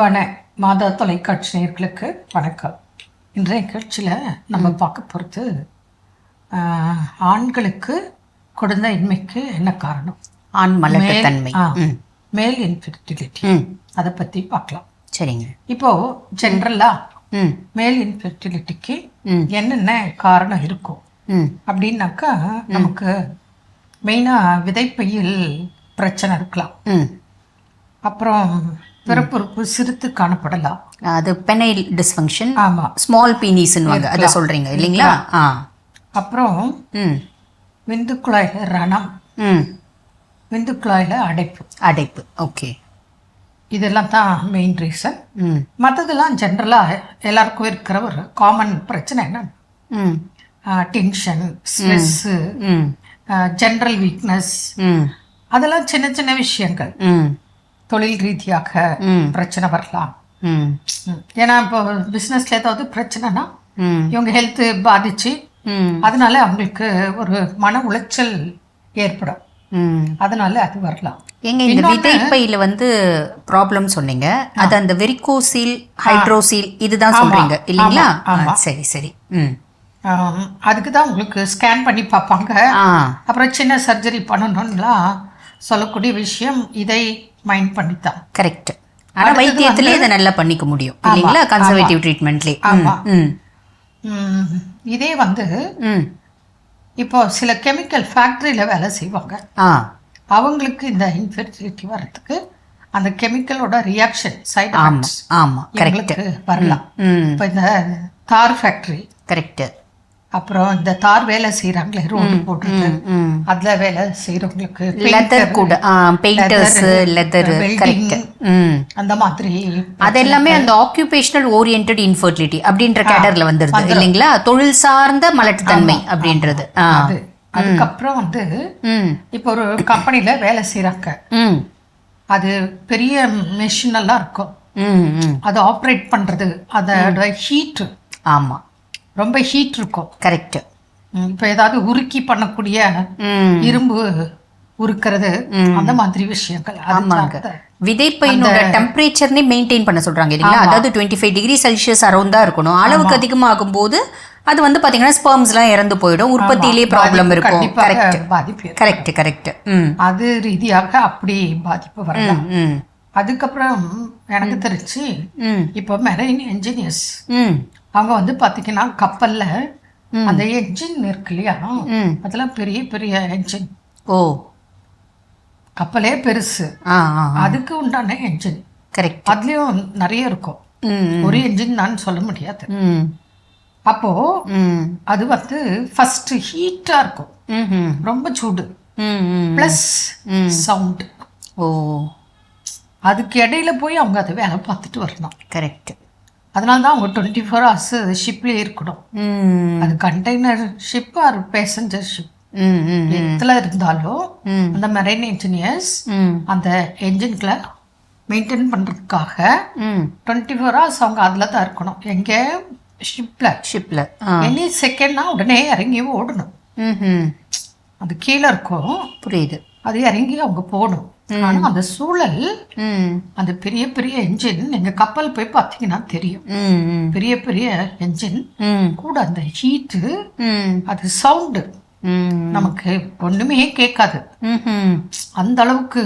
அன்பான மாதா தொலைக்காட்சி நேயர்களுக்கு வணக்கம். இன்றைய நிகழ்ச்சியில் நம்ம பார்க்க போகிறது ஆண்களுக்கு குழந்தை இன்மைக்கு என்ன காரணம்? ஆண் மலட்டுத்தன்மை ஆ, ம். மேல் இன்ஃபெர்டிலிட்டி அதை பற்றி பார்க்கலாம். சரிங்க. இப்போ ஜென்ரலாக மேல் இன்ஃபெர்டிலிட்டிக்கு. என்னென்ன காரணம் இருக்கும் அப்படின்னாக்கா நமக்கு மெயினாக விதைப்பையில் பிரச்சனை இருக்கலாம். அப்புறம் பிறப்புறுப்பு சிறுத்து காணப்படலாம். அது பெனைல் டிஸ்ஃபங்க்ஷன் ஆமாம் ஸ்மால் பீனிஸ்ன்னுவாங்க அதை சொல்றீங்க இல்லைங்களா? ஆ. அப்புறம் ம். விந்து குழாயில் ரணம். ம். விந்து குழாயில் அடைப்பு. அடைப்பு ஓகே. இதெல்லாம் தான் மெயின் ரீசன் ம். மற்றதெல்லாம் ஜென்ரலாக எல்லாருக்கும் இருக்கிற ஒரு காமன் பிரச்சனை என்ன? ம். டென்ஷன் ஸ்ட்ரெஸ்ஸு ம். ஜென்ரல் வீக்னஸ் ம். அதெல்லாம் சின்ன சின்ன விஷயங்கள். ம். தொழில் ரீதியாக. பிரச்சனை வரலாம். ஏன்னா இப்போ பிஸ்னஸில் ஏதாவது பிரச்சனைனா இவங்க ஹெல்த்து பாதிச்சு அதனால அவங்களுக்கு ஒரு மன உளைச்சல் ஏற்படும். அதனால அது வரலாம். எங்க இந்த விதைப்பையில வந்து ப்ராப்ளம் சொன்னீங்க. அது அந்த வெரிகோசீல் ஹைட்ரோசீல் இதுதான் சொல்றீங்க இல்லைங்களா? சரி சரி. ம். அதுக்கு தான் உங்களுக்கு ஸ்கேன் பண்ணி பார்ப்பாங்க. அப்புறம் சின்ன சர்ஜரி பண்ணணும்லாம் சொல்லக்கூடிய விஷயம். இதை மைண்ட் பண்ணித்தான் கரெக்ட் ஆனா வைத்தியத்திலே இதை நல்லா பண்ணிக்க முடியும். இல்லைங்களா? கன்சர்வேட்டிவ் ட்ரீட்மெண்ட்லே ஆமா. ம். ம், இதே வந்து ம். இப்போ சில கெமிக்கல் ஃபேக்ட்ரியில் வேலை செய்வாங்க. அவங்களுக்கு இந்த இன்ஃபெர்டிலிட்டி வர்றதுக்கு அந்த கெமிக்கலோட ரியாக்ஷன் சைடு ஆமா எஃபெக்ட்ஸ் ஆமா. கரெக்ட் எங்களுக்கு வரலாம். இப்போ இந்த தார் ஃபேக்ட்ரி கரெக்ட் அப்புறம் இந்த தார் வேலை செய்கிறாங்களே ரோடு ம் அதில் வேலை செய்கிறவங்களுக்கு லெதர் கூட பெயிண்டர்ஸ் லெதர் கரெக்ட் அந்த மாதிரி அது எல்லாமே அந்த ஆக்குபேஷனல் ஓரியன்டட் இன்ஃபர்டிலிட்டி அப்படின்ற கேட்டர்ல வந்துருது இல்லைங்களா? தொழில் சார்ந்த மலட்டுத்தன்மை அப்படின்றது. அதுக்கப்புறம் வந்து இப்போ ஒரு கம்பெனில வேலை செய்றாங்க. ம். அது பெரிய மெஷின் எல்லாம் இருக்கும். அதை ஆப்ரேட் பண்றது அதோட ஹீட் ஆமா. ரொம்ப ஹீட் இருக்கும் கரெக்ட் இப்போ ஏதாவது உருக்கி பண்ணக்கூடிய இரும்பு உருக்கிறது அந்த மாதிரி விஷயங்கள். ஆமாங்க. விதைப்பையினோட டெம்பரேச்சர்னே மெயின்டைன் பண்ண சொல்றாங்க இல்லைங்களா? அதாவது twenty five degree Celsius around தான் இருக்கணும். அளவுக்கு அதிகமாகும் போது அது வந்து பாத்தீங்கன்னா ஸ்பெர்ம்ஸ்லாம் இறந்து போயிடும். உற்பத்தியிலே ப்ராப்ளம் இருக்கும். கரெக்ட் பாதிப்பு. கரெக்ட் கரெக்ட் அது ரீதியாக அப்படி பாதிப்பு வரலாம். அதுக்கப்புறம் எனக்கு தெரிஞ்சு இப்போ மெரைன் என்ஜினியர்ஸ் அவங்க வந்து பாத்தீங்கன்னா கப்பல்ல அந்த என்ஜின் இருக்கு இல்லையா? அதெல்லாம் பெரிய பெரிய என்ஜின் ஓ. கப்பலே பெருசு. அதுக்கு உண்டான என்ஜின் கரெக்ட் அதுலயும் நிறைய இருக்கும். ஒரு என்ஜின் தான் சொல்ல முடியாது. அப்போ அது வந்து ஃபர்ஸ்ட் ஹீட்டா இருக்கும். ரொம்ப சூடு. ப்ளஸ் சவுண்ட் ஓ. அதுக்கு இடையில போய் அவங்க அதை வேலை பார்த்துட்டு வரணும். கரெக்ட் அதனால தான் அவங்க டுவெண்ட்டி ஃபோர் ஹவர்ஸ் ஷிப்லேயே இருக்கணும். ம். அது container ship or passenger ship ம் ம் எத்துல இருந்தாலும். அந்த மெரைன் இன்ஜினியர்ஸ் அந்த என்ஜின்களை மெயின்டைன் பண்ணுறதுக்காக டுவெண்ட்டி ஃபோர் ஹவர்ஸ் அவங்க அதில் தான் இருக்கணும். எங்கே? ஷிப்பில் ஷிப்பில் எனி செகண்ட்னா உடனே இறங்கி ஓடணும். ம் ம் அது கீழே இருக்கும். புரியுது. அது இறங்கி அவங்க போகணும். ஆனால் அந்த சூழல் அந்த பெரிய பெரிய என்ஜின் நீங்கள் கப்பல் போய் பார்த்தீங்கன்னா தெரியும். பெரிய பெரிய என்ஜின் கூட அந்த ஹீட்டு அது சவுண்டு நமக்கு ஒன்றுமே கேட்காது. அந்த அளவுக்கு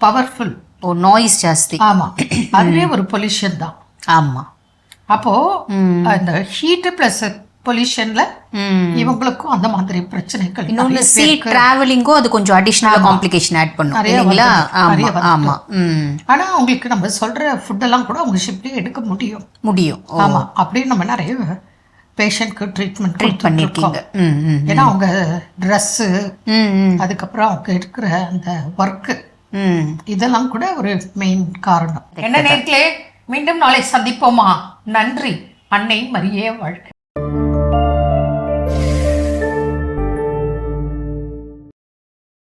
பவர்ஃபுல் ஓ நாய்ஸ் ஜாஸ்தி. ஆமாம் அதுவே ஒரு பொல்யூஷன் தான். ஆமா. அப்போ. அந்த ஹீட்டு ப்ளஸ் பொல்யூஷன்ல ம். இவங்களுக்கும் அந்த மாதிரி பிரச்சனைகள் இன்னொன்று சீ. டிராவலிங்கும் அது கொஞ்சம் அடிஷ்னல் காம்ப்ளிகேஷன் ஆட் பண்ணும். இல்லைங்களா? ஆமா ஆமா. ம். ஆனா அவங்களுக்கு நம்ம சொல்ற ஃபுட்டெல்லாம் கூட அவங்க ஷிப்லேயே எடுக்க முடியும். முடியும். ஆமா. அப்படின்னு நம்ம நிறைய பேஷண்ட்க்கு ட்ரீட்மெண்ட் ட்ரீட் ம் ஏன்னா அவங்க ட்ரெஸ்ஸு அதுக்கப்புறம் அவங்க இருக்கிற அந்த ஒர்க்கு ம். இதெல்லாம் கூட ஒரு மெயின் காரணம். என்ன நேர்களே மீண்டும் நாளை சந்திப்போமா? நன்றி. அன்னை மரியே வாழ்க்கை